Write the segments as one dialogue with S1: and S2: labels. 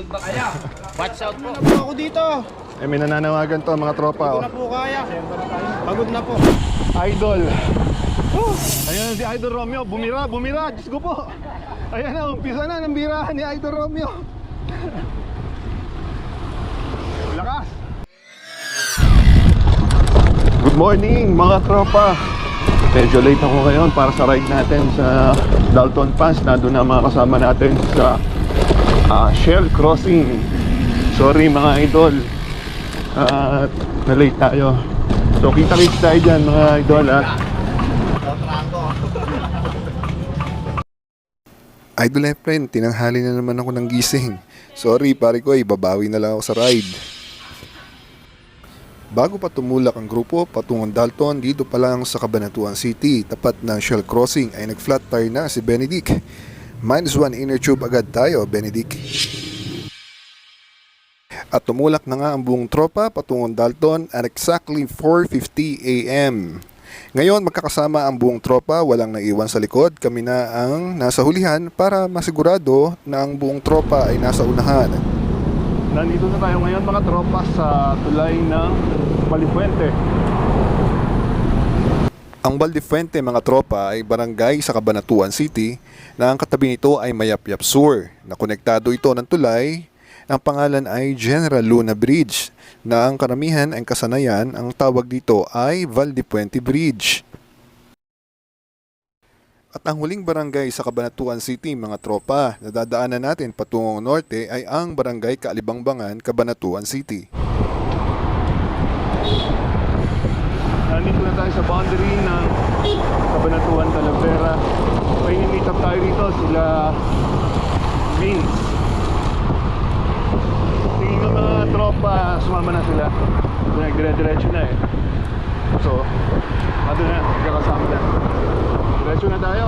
S1: Busog ba kaya?
S2: Watch out po.
S3: po ako dito.
S4: Eh, may nananawagan to mga tropa.
S3: Hindi ko na
S4: Oh.
S3: po kaya. Pagod na po.
S4: Idol. Oh, ayan si Idol Romeo. Bumira, bumira. Diyos ko po. Ayan na, umpisa na ng birahan ni Idol Romeo. Lakas. Good morning mga tropa. Medyo late ako ngayon para sa ride natin sa Dalton Pass. Nandun na mga kasama natin sa ah, Shell Crossing. Sorry mga idol. At na-late tayo. So kita-kits tayo dyan mga idol at
S5: Idol Efren, tinanghali na naman ako ng gising. Sorry pare ko, ibabawi na lang ako sa ride. Bago pa tumulak ang grupo patungong Dalton dito pa lang sa Cabanatuan City, tapat ng Shell Crossing ay nag-flat tire na si Benedict. Minus one inner tube agad tayo, Benedict. At tumulak na nga ang buong tropa patungong Dalton at exactly 4.50 a.m. Ngayon magkakasama ang buong tropa, walang naiwan sa likod. Kami na ang nasa hulihan para masigurado na ang buong tropa ay nasa unahan.
S4: nandito na tayo ngayon mga tropa sa tulay ng Balifuente.
S5: Ang Valdefuente mga tropa ay barangay sa Cabanatuan City na ang katabi nito ay Mayapyap Sur na konektado ito ng tulay. Ang pangalan ay General Luna Bridge na ang karamihan ang kasanayan ang tawag dito ay Valdepuente Bridge. At ang huling barangay sa Cabanatuan City mga tropa na dadaanan natin patungong norte ay ang barangay Kaalibangbangan, Cabanatuan City.
S4: Nandito na tayo sa boundary ng Cabanatuan, Talavera. May meet up tayo dito sila Vince. Tingin ng mga tropa, sumama na sila. So, nagdire-diretso na eh. So, ano na, magkakasama na. Diretso na tayo.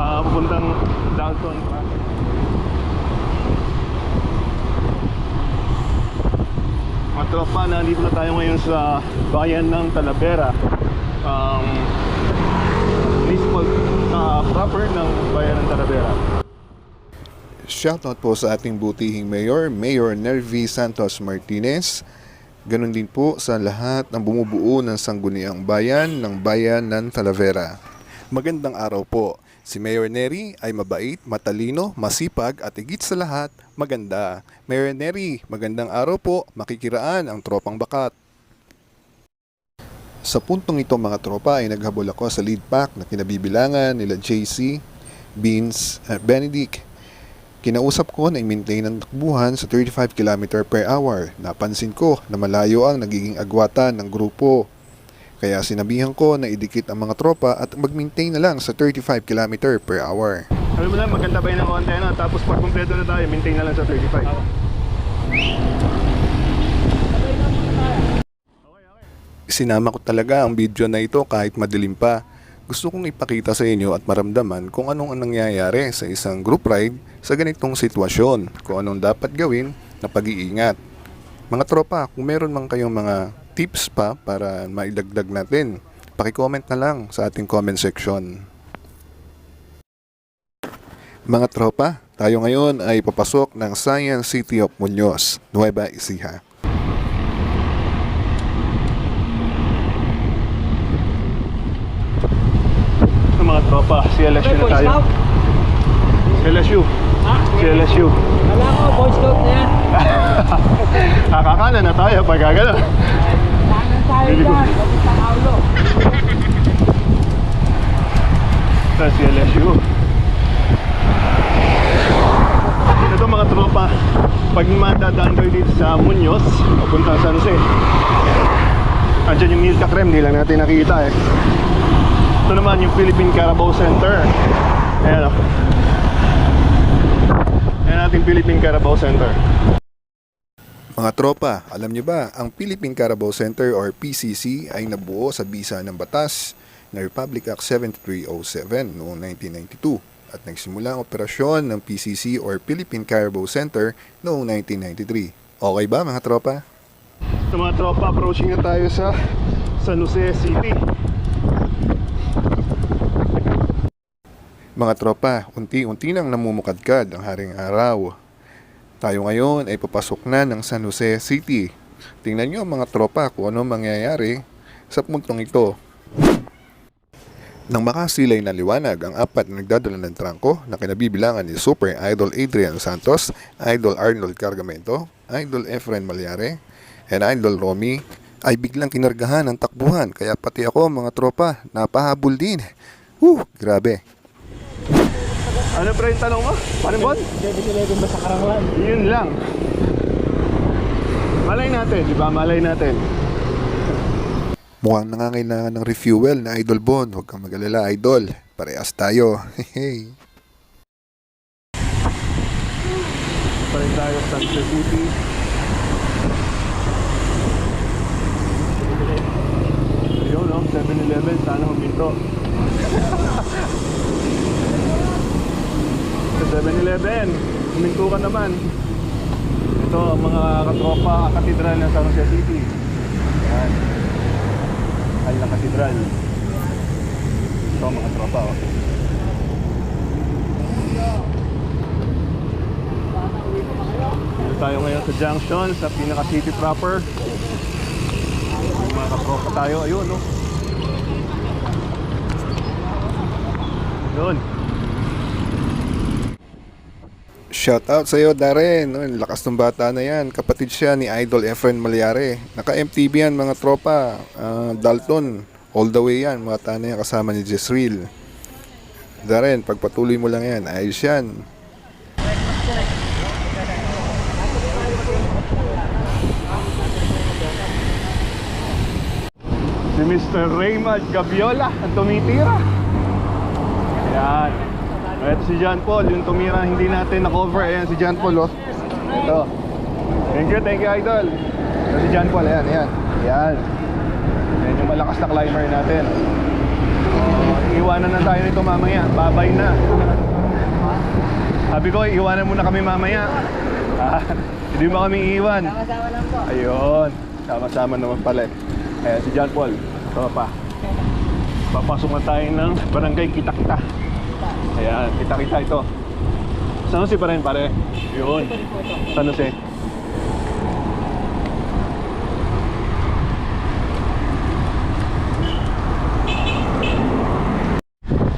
S4: Ah, pupuntang Dalton pa. Mga tropa, nandito na tayo ngayon sa bayan ng Talavera. Proper ng bayan ng Talavera.
S5: Shoutout po sa ating butihing mayor, Mayor Nervi Santos Martinez. Ganon din po sa lahat ng bumubuo ng sangguniang bayan ng bayan ng Talavera. Magandang araw po. Si Mayor Neri ay mabait, matalino, masipag at higit sa lahat, maganda. Mayor Neri, magandang araw po. Makikiraan ang tropang bakat. Sa puntong ito mga tropa ay naghabol ako sa lead pack na kinabibilangan nila JC, Beans at Benedict. Kinausap ko na i-maintain ang takbuhan sa 35 km per hour. Napansin ko na malayo ang nagiging agwatan ng grupo. Kaya sinabihan ko na idikit ang mga tropa at mag-maintain na lang sa 35 km per hour.
S4: Alam mo na, maganda pa yun ang konti na. Tapos pag kumpleto na tayo, maintain na lang sa 35.
S5: Sinama ko talaga ang video na ito kahit madilim pa. Gusto kong ipakita sa inyo at maramdaman kung anong ang nangyayari sa isang group ride sa ganitong sitwasyon, kung anong dapat gawin na pag-iingat. Mga tropa, kung meron man kayong mga tips pa para maidagdag natin, pakicomment na lang sa ating comment section. Mga tropa, tayo ngayon ay papasok ng Science City of Muñoz, Nueva Ecija.
S4: Ito mga tropa, CLSU na tayo. CLSU. CLSU.
S1: Wala ko, Boy Scout na yan.
S4: Kakakala na tayo pag.
S1: Kanan tayo dyan. Kapit ang aulo.
S4: sa CLSU. Ito mga tropa, pag madadaan kayo dito sa Muñoz, papuntang San Jose, andyan yung Milka Creme, di lang natin nakita eh. Ito naman yung Philippine Carabao Center. Ayan o. Ayan natin Philippine Carabao Center.
S5: Mga tropa, alam niyo ba, ang Philippine Carabao Center or PCC ay nabuo sa bisa ng batas na Republic Act 7307 noong 1992 at nagsimula ang operasyon ng PCC or Philippine Carabao Center noong 1993. Okay ba mga tropa?
S4: Ito mga tropa, approaching na tayo sa San Jose City.
S5: Mga tropa, unti-unti nang namumukadkad ang haring araw. Tayo ngayon ay papasok na ng San Jose City. Tingnan nyo mga tropa kung ano mangyayari sa puntong ito. Nang makasilay na liwanag ang apat na nagdadala ng trangko na kinabibilangan ni Super Idol Adrian Santos, Idol Arnold Cargamento, Idol Efren Malyare, and Idol Romy ay biglang kinargahan ng takbuhan kaya pati ako mga tropa napahabol din. Woo, grabe.
S4: Ano pre yung tanong mo? Paano bon?
S1: 7-Eleven ba sa Karanglan?
S4: Yun lang. Malay natin, di ba? Malay natin.
S5: Mukhang nangangailangan ng refuel na Idol Bon. Huwag kang mag-alala, Idol. Parehas tayo. Hey.
S4: Pa rin tayo sa San City. Ayun, no? 7-Eleven. Sana huminto. sa 7-Eleven. Huminto ka naman. Ito ang mga katropa katedral ng San Jose City. Yan. Ay na katedral. Ito ang mga tropa, oh. Tayo ngayon sa junction, sa pinaka-city proper. May mga katropa tayo, ayun, no? Yun.
S5: Shout out sa iyo, Darren. Ang lakas ng bata na yan. Kapatid siya ni Idol Efren Malyare. Naka-MTV yan, mga tropa. Ah, Dalton. All the way yan. Mga tana yan kasama ni Jezreel. Darren, pagpatuloy mo lang yan. Ayos yan.
S4: Si Mr. Raymond Gabiola ang tumitira. Ayan. Ito si John Paul, yung tumira hindi natin na-cover. Ayan si John Paul, oh. Ito. Thank you, thank you, Idol. Ito si John Paul, ayan, ayan. Ayan. Ayan yung malakas na climber natin. Oh, iwanan na tayo nito mamaya. Babay na. Sabi ko, iwanan muna kami mamaya. Ah, hindi mo kami iiwan.
S1: Kasama lang po.
S4: Ayun, sama-sama naman pala eh. Ayan, si John Paul, tropa. Papasok na tayo ng barangay Kita-Kita. Ayan, Kita-Kita ito. San Jose pa rin pare? Yun, San Jose.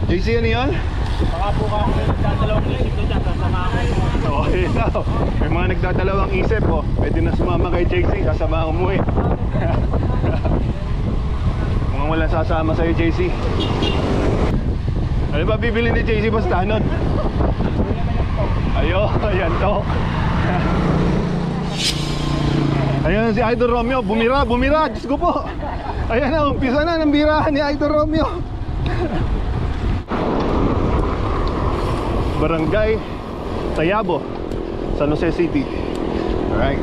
S4: JC, ano yun?
S1: Baka po ka nagdadalawang isip doon dyan. Sasama ako.
S4: Okay na. May mga nagdadalawang isip oh. Pwede na sumama kay JC, sasama umuwi. Mukhang walang sasama sa'yo JC. Ano ba bibili ni JC basta nun? Ayo, ayan to. Ayan si Idol Romeo, bumira, bumira, Diyos ko po. Ayan na, umpisa na ng birahan ni Idol Romeo. Barangay Tayabo, San Jose City. Alright.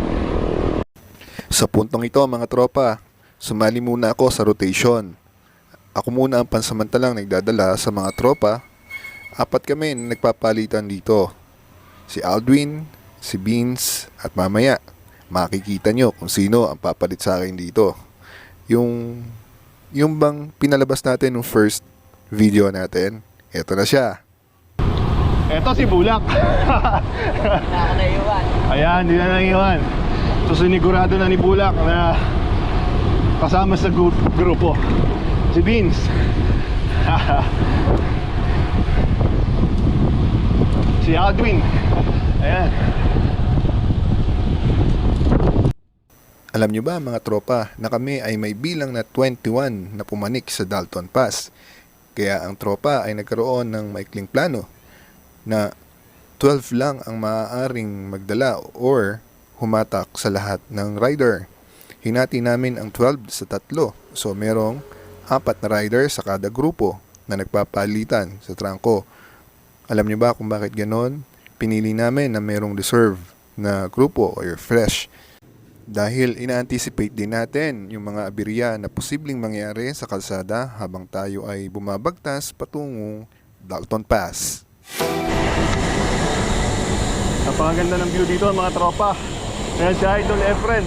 S5: Sa puntong ito, mga tropa, sumali muna ako sa rotation. Ako muna ang pansamantalang nagdadala sa mga tropa. Apat kami na nagpapalitan dito. Si Aldwin, si Beans, at mamaya, makikita nyo kung sino ang papalit sa akin dito. Yung, yung bang pinalabas natin yung first video natin, eto na siya.
S4: Eto si Bulak. Ayan, hindi na nangiwan. So sinigurado na ni Bulak na kasama sa gru- grupo. Si Beans. si Aldwin. Ayan.
S5: Alam nyo ba mga tropa na kami ay may bilang na 21 na pumanik sa Dalton Pass. Kaya ang tropa ay nagkaroon ng maikling plano na 12 lang ang maaaring magdala or humatak sa lahat ng rider. Hinati namin ang 12 sa tatlo. So merong apat na rider sa kada grupo na nagpapalitan sa trangko. Alam nyo ba kung bakit ganon? Pinili namin na merong reserve na grupo or fresh dahil ina-anticipate din natin yung mga aberya na posibleng mangyari sa kalsada habang tayo ay bumabagtas patungong Dalton Pass.
S4: Napakaganda ng view dito mga tropa. Ayan si Idol Efren.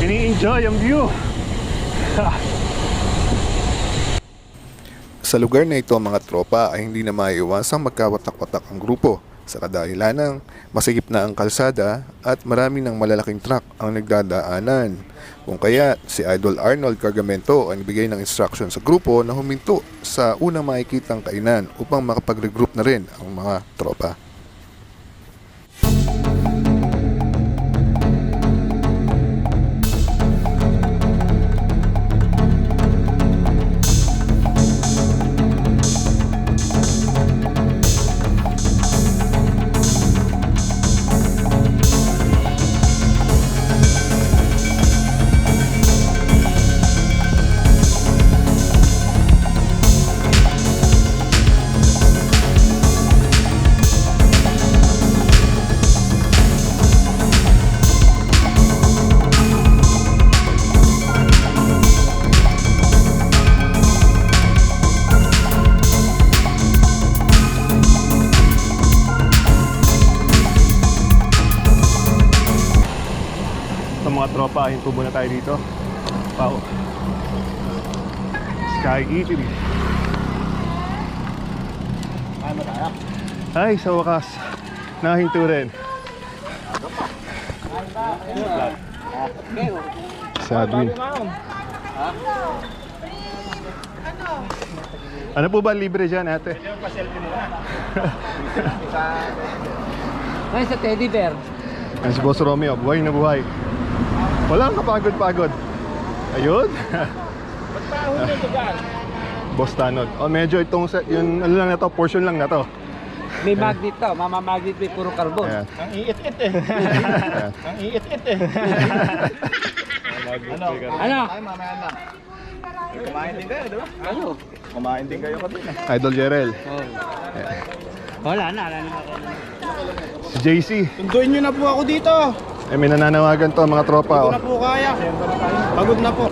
S4: Ini-enjoy ang view.
S5: Sa lugar na ito mga tropa ay hindi na maiiwasang magkawatak-watak ang grupo Sa kadahilanang masigip na ang kalsada at marami ng malalaking truck ang nagdadaanan. Kung kaya si Idol Arnold Cargamento ang bigay ng instruction sa grupo na huminto sa unang makikitang kainan upang makapag-regroup na rin ang mga tropa.
S4: Ayun po muna tayo dito. Wow. Sky Eatery. Ay, sa wakas. Nahinto rin. Sa Adwin. Ano po ba libre dyan, ate?
S6: Ay, sa teddy bear.
S4: Yan si Boss Romeo, buhay na buhay. Walang kapagod-pagod. Ayun. Boss Tanod. Oh, medyo itong sa, yung ano lang na to, portion lang na to.
S6: May magnet to. Mama magnet may puro carbon.
S3: Ang iit-it eh. Ang iit-it eh. ano?
S6: Ano?
S3: Ay, mamaya lang. Kumain din kayo, di ba?
S6: Ano?
S3: Kumain din kayo kanina.
S4: Idol Jerel.
S6: Oh. Wala na. Wala na.
S4: Si JC.
S7: Tunduin nyo na po ako dito.
S4: Eh, may nananawagan to mga tropa.
S7: Hindi
S4: Oh.
S7: ko na po kaya. Pagod na po.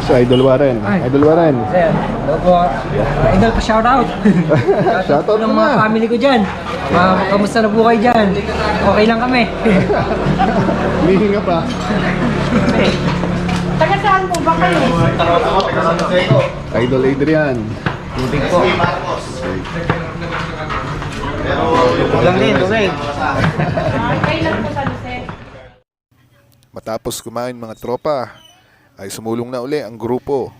S4: Si Idol Warren.
S6: Ay.
S4: Idol Warren.
S6: Sir, hello po. Uh, idol pa shoutout.
S4: Shoutout
S6: ng
S4: mo
S6: mga
S4: na.
S6: family ko dyan. Mga kamusta na po kayo dyan? Okay lang kami.
S4: Humihinga pa.
S8: Taga saan po ba kayo?
S4: Idol Adrian.
S6: Tubig po. Lang din, tubig.
S8: Kayo lang po sa Lucet.
S5: Matapos kumain mga tropa, ay sumulong na uli ang grupo.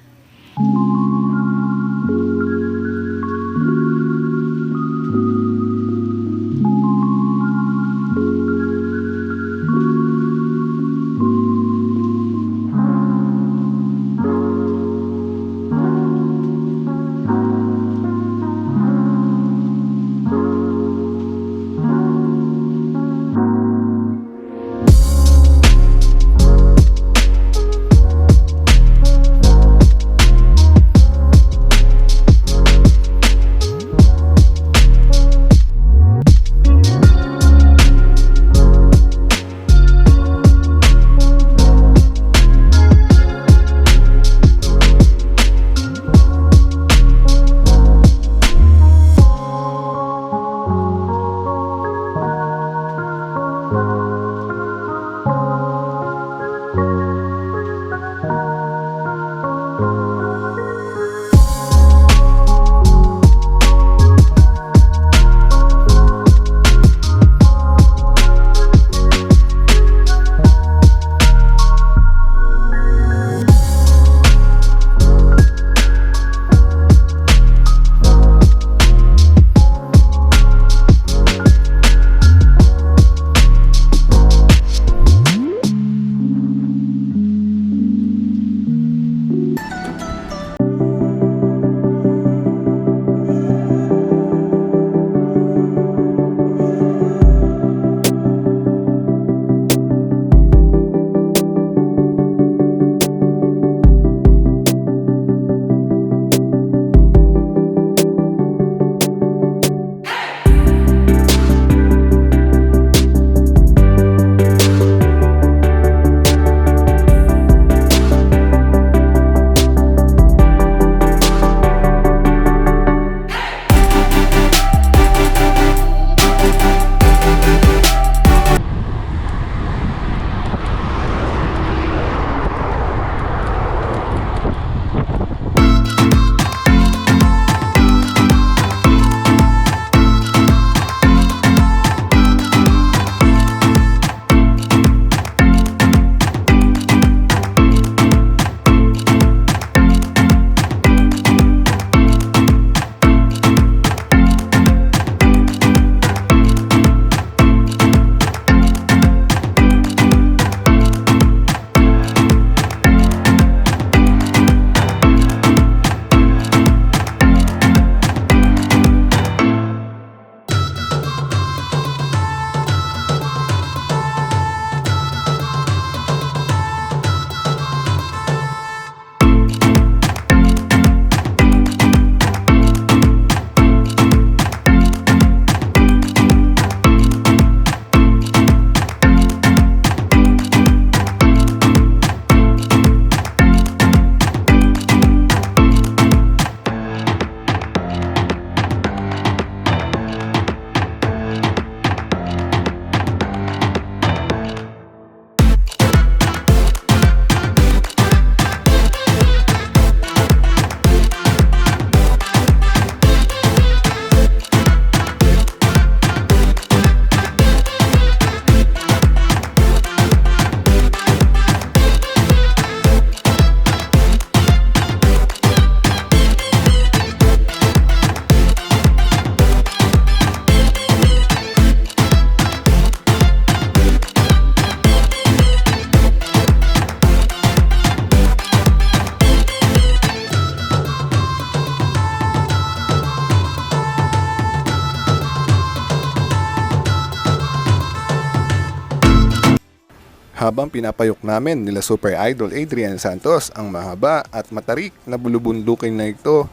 S5: Habang pinapayok namin nila Super Idol Adrian Santos ang mahaba at matarik na bulubundukin na ito.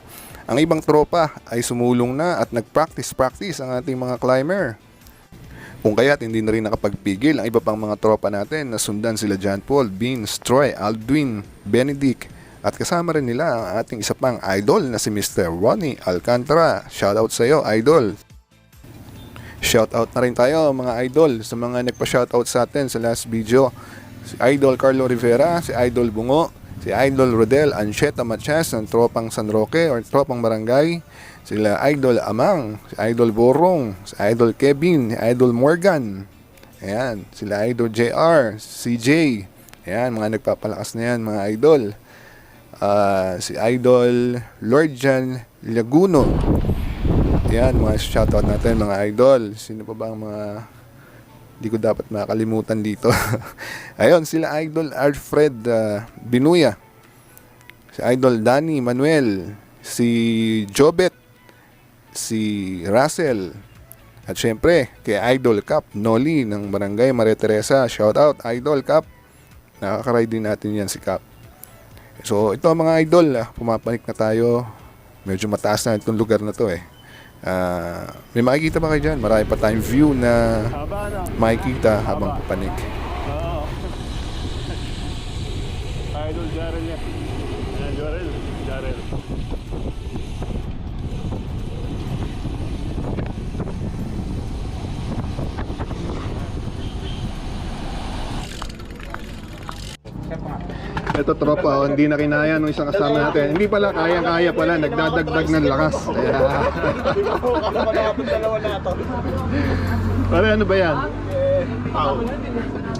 S5: Ang ibang tropa ay sumulong na at nag-practice-practice ang ating mga climber. Kung kaya't hindi na rin nakapagpigil ang iba pang mga tropa natin na sundan sila John Paul, Beans, Troy, Aldwin, Benedict at kasama rin nila ang ating isa pang idol na si Mr. Ronnie Alcantara. Shoutout sa iyo, idol! Shoutout na rin tayo mga idol sa mga nagpa-shoutout sa atin sa last video. Si Idol Carlo Rivera, si Idol Bungo, si Idol Rodel Ancheta Matias ng Tropang San Roque or Tropang Barangay, sila Idol Amang, si Idol Borong, si Idol Kevin, si Idol Morgan, ayan, sila Idol JR, CJ, ayan, mga nagpapalakas na yan mga idol. Ah, si Idol Lord Jan Laguno, yan, mga shoutout natin mga idol. Sino pa ba ang mga hindi ko dapat makalimutan dito. Ayun, sila idol Alfred uh, Binuya. Si idol Danny Manuel. Si Jobet. Si Russell. At syempre, kay Idol Cup, Noli ng Barangay Maria Teresa. Shoutout, Idol Cup. Nakakaray din natin yan si Cup. So, ito mga idol, ah, pumapanik na tayo. Medyo mataas na itong lugar na to eh. Ah, may makikita ba kayo dyan? Marami pa tayong view na makikita habang papanik.
S1: Idol Jarel yan. Ayan, Jarel.
S4: Ito tropa, oh, hindi na kinaya nung isang kasama natin. Hindi pala kaya-kaya pala, nagdadagdag ng lakas. Kaya... Pare, ano ba yan?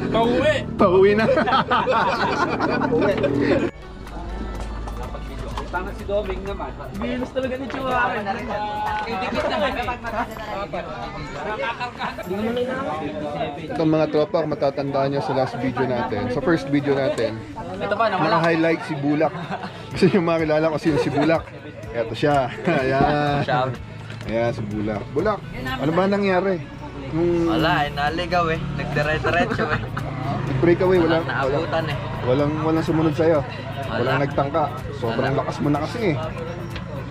S1: Pauwi!
S4: Pauwi na.
S2: Tama si Doming naman.
S1: Bilis talaga ni Chihuahua.
S2: Dikit naman.
S4: Itong mga tropa, kung matatandaan nyo sa last video natin, sa first video natin,
S2: Ito pa, nawala.
S4: naka-highlight si Bulak. Kasi yung makilala ko sino si Bulak. Ito siya. Ayan.
S2: Shout.
S4: Ayan si Bulak. Bulak, ano ba nangyari? Nung
S9: Wala, eh, naligaw eh. Nagdire-diretso eh.
S4: breakaway, walang,
S9: Walang
S4: walang,
S9: naabutan eh.
S4: walang, walang sumunod sa'yo.
S9: Wala.
S4: Walang nagtangka. Sobrang
S9: Wala.
S4: lakas mo na kasi eh.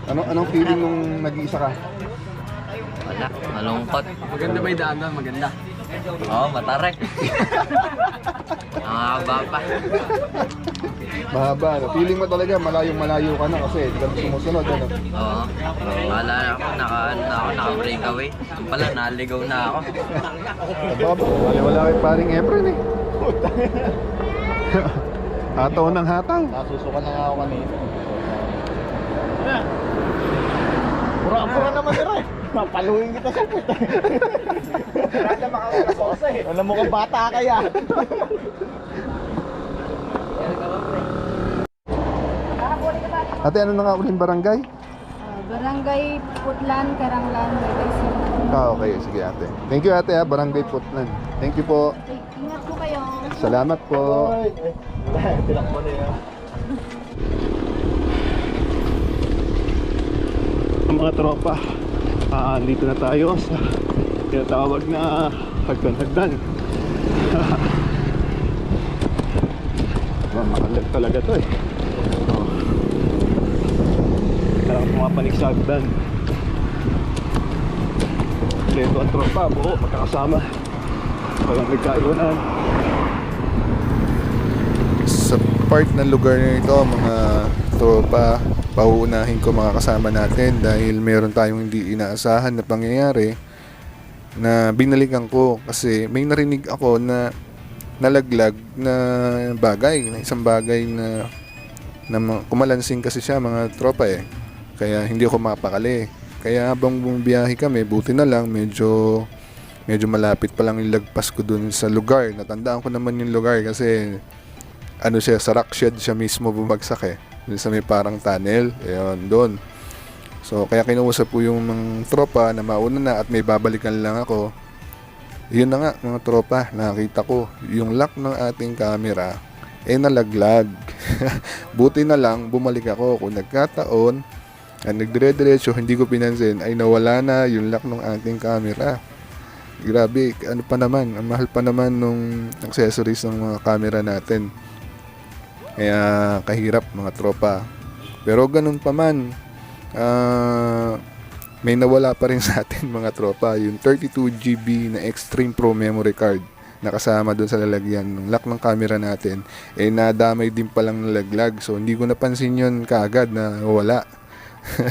S4: Ano, anong feeling nung nag-iisa ka?
S9: Wala, malungkot.
S2: Maganda ba yung daan doon? Maganda.
S9: Oo, matarek. Ang haba pa.
S4: Mahaba. No? Feeling mo talaga malayong malayo ka na kasi hindi ka na sumusunod. Ano?
S9: Oo. Wala na ako, naka, na ako naka-breakaway. Yung pala, naligaw na ako.
S4: Bob, wala wala kay paring Efren eh. hataw ng hataw.
S3: Nasusuka na nga ako kanina. Pura-pura naman nila eh. Papaluin kita sa puta. Makakasosa eh. Alam mo kang bata kaya.
S5: Ate, ano na nga uling barangay?
S8: Ah, Barangay Putlan, Karanglan, Barangay.
S5: Ah, okay. Sige ate. Thank you ate ha. Barangay Putlan. Thank you po.
S8: Ingat po kayo.
S5: Salamat po.
S3: Tinakbo na yan.
S4: Ang mga tropa, ah, dito na tayo sa tinatawag na hagdan-hagdan. Mamahalag talaga to eh. Oh. Kailangan pumapanik sa hagdan. Leto ang tropa, buo, magkakasama. Walang nagkaiwanan.
S5: Sa part ng lugar na ito, mga tropa, pauunahin ko mga kasama natin dahil meron tayong hindi inaasahan na pangyayari na binalikan ko kasi may narinig ako na nalaglag na bagay, na isang bagay na, na ma- kumalansing kasi siya mga tropa eh. Kaya hindi ako makapakali. Kaya habang bumibiyahe kami, buti na lang medyo medyo malapit pa lang yung lagpas ko dun sa lugar. Natandaan ko naman yung lugar kasi ano siya, sa rock siya mismo bumagsak eh. Dun sa may parang tunnel. Ayun, doon. So, kaya kinuusap ko yung mga tropa na mauna na at may babalikan lang ako. Yun na nga, mga tropa, nakita ko yung lock ng ating camera eh nalaglag. Buti na lang, bumalik ako. Kung nagkataon, at nagdire-diretso, hindi ko pinansin, ay nawala na yung lock ng ating camera. Grabe, ano pa naman, ang mahal pa naman nung accessories ng mga camera natin. Kaya kahirap mga tropa. Pero ganun pa man, ah, may nawala pa rin sa atin mga tropa. Yung 32GB na Extreme Pro memory card na kasama doon sa lalagyan ng lock ng camera natin, eh nadamay din palang nalaglag. So hindi ko napansin yun kaagad na wala.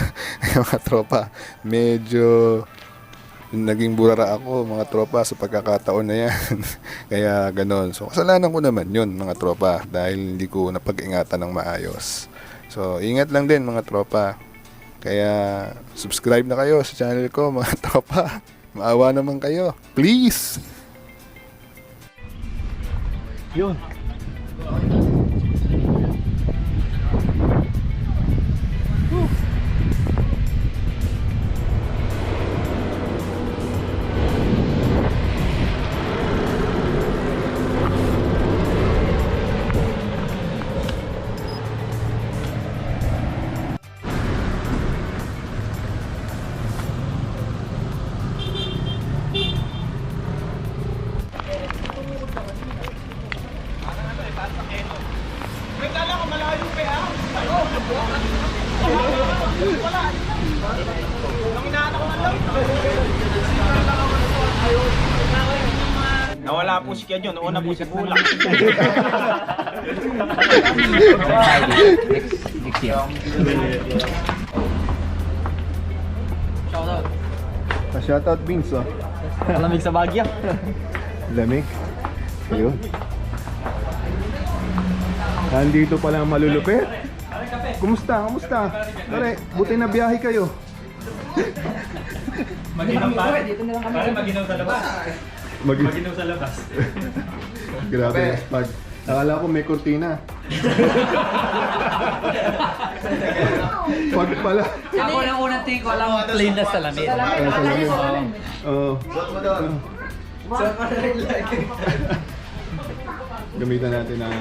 S5: mga tropa, medyo naging burara ako mga tropa sa pagkakataon na yan. Kaya ganon. So kasalanan ko naman yun mga tropa dahil hindi ko napag-ingatan ng maayos. So ingat lang din mga tropa. Kaya subscribe na kayo sa channel ko mga tropa. Maawa naman kayo. Please!
S3: Yun.
S1: Kian yun. Una po si Kulak.
S4: Shoutout Beans, oh.
S1: Malamig sa Bagya.
S4: Lamig. Ayun. Nandito pala ang malulupit. Kumusta? Kumusta? Pare, buti na biyahe kayo.
S1: Maginaw pa. Pare, maginaw sa labas.
S4: Mag
S1: sa labas.
S4: Grabe yung spag. Akala ko may kurtina. Pag pala.
S9: Ako lang unang tingin ko lang plain na salamin.
S4: Ay, salamin. Oo. Gamitan natin ang...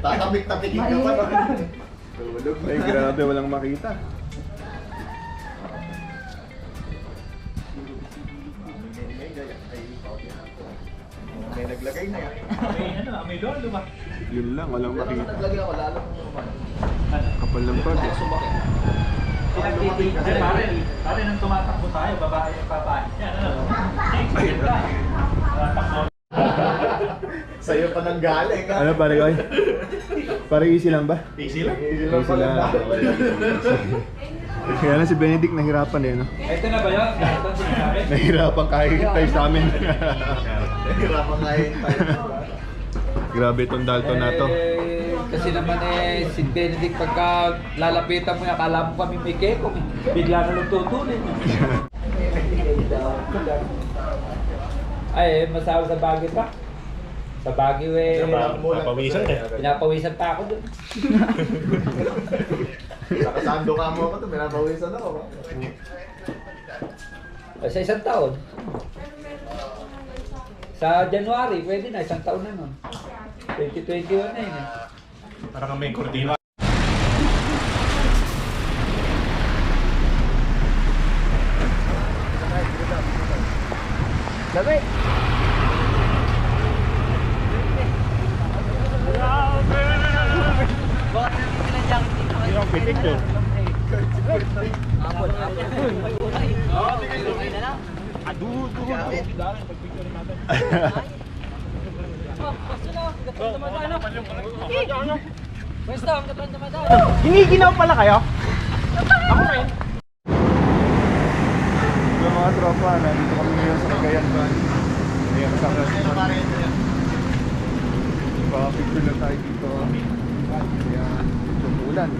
S3: Tatabik-tapikin ka pa.
S4: Ay, grabe, walang makita.
S3: May naglagay na yan.
S1: May ano, may lolo ba?
S4: Yun lang, walang makita.
S3: Naglagay ako lalo naman.
S4: Kapal ng pag. eh.
S1: Pinagtitigil. Pare, pare nang tumatakbo tayo, babae ang babae. Yan, ano? Ay.
S3: Sa'yo pa nang galing ha.
S4: Ano pare ko? Pare easy lang ba?
S1: Easy lang.
S3: Easy lang pala.
S4: Kaya lang si Benedict nahirapan eh, no?
S1: Ito na ba yun?
S4: Nahirapan kahit tayo sa amin.
S3: Yun tayo.
S4: Grabe itong Dalton na to.
S6: Eh, kasi naman eh, si Benedict pagka lalapitan mo, akala mo kami may keko. eh. Bigla na lang tutunin. Ay, eh, masawa sa Baguio pa. Sa Baguio eh,
S1: Papawisan ka.
S6: pinapawisan pa ako dun.
S3: Nakasando ka mo ako to, pinapawisan ako.
S6: Sa isang taon. Sa January, pwede na, isang taon na nun. 2021 na yun eh.
S1: Para kang may
S3: Hiniginaw pala kayo?
S4: So mga tropa, nandito kami ngayon sa Cagayan Van. Ayan, kasama natin. Pa-picture lang tayo dito. Kaya, medyo ulan.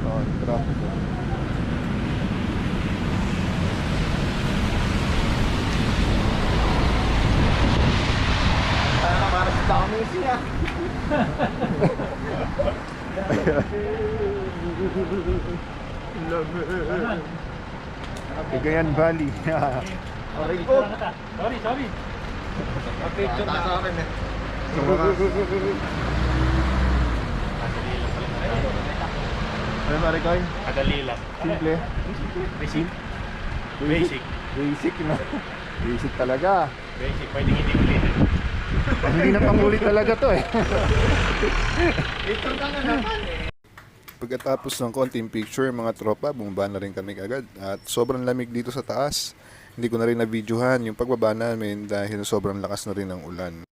S4: So, traffic.
S3: Para naman sa dami siya.
S4: Cagayan Valley.
S3: Ko.
S1: Sorry, sorry.
S3: Picture na sa akin eh.
S4: Ano pare Koy?
S1: Madali lang.
S4: Simple.
S1: Basic. Basic.
S4: Basic na. Basic talaga.
S1: Basic. Pwedeng hindi ulitin.
S4: Hindi na pangulit talaga to eh.
S5: Pagkatapos ng konting picture, mga tropa, bumaba na rin kami agad. At sobrang lamig dito sa taas. Hindi ko na rin na-videohan yung pagbaba namin dahil sobrang lakas na rin ng ulan.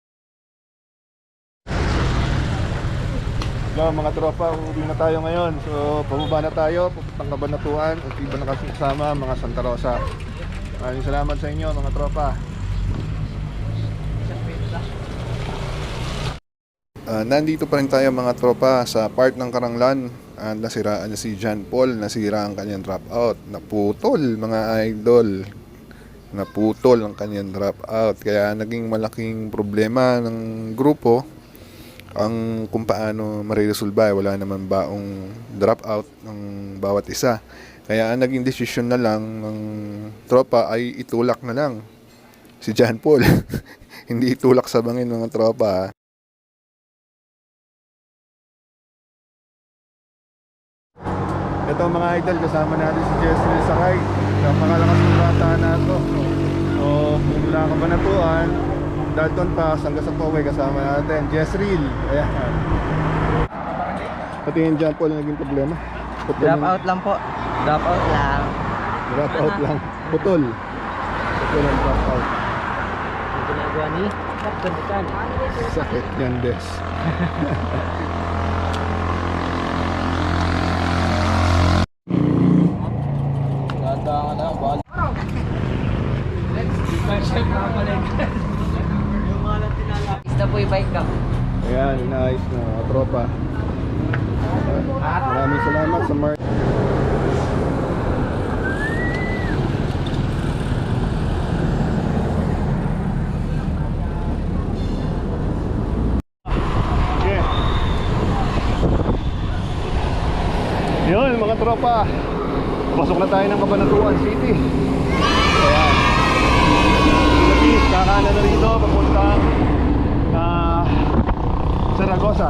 S4: Hello mga tropa, uuwi na tayo ngayon. So, pababa na tayo, pupuntang Kabanatuan. At iba na kasi kasama, mga Santa Rosa. Maraming salamat sa inyo mga tropa.
S5: Ah, nandito pa rin tayo mga tropa sa part ng Karanglan. Uh, nasiraan na si John Paul, nasira ang kanyang dropout. Naputol mga idol. Naputol ang kanyang dropout. Kaya naging malaking problema ng grupo ang kung paano mariresolba. Wala naman baong dropout ng bawat isa. Kaya ang naging desisyon na lang ng tropa ay itulak na lang si John Paul. Hindi itulak sa bangin ng tropa.
S4: Ito mga idol, kasama natin si Jessel Sakay. Napakalakas ng bata na ito. So, mula ka ba natuan, Dalton Pass hanggang sa Poway kasama natin. Jessreel. Ayan. Pati yung jump wall naging problema. Putol
S2: Drop out lang po. Drop out lang.
S4: Drop out lang. Putol. Putol ang drop out.
S2: Ang ginagawa ni.
S4: Sakit yan, Des.
S2: Isa po yung bike ka.
S4: Ayan, nice tropa. Maraming salamat sa Mark. Yun mga tropa. Pasok na tayo ng Cabanatuan City. Ayan. Lapis, kakanan na rito, papuntang ah Saragosa.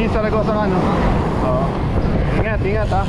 S4: Bin Saragosa ka, no? Oo. Ingat, ingat ha.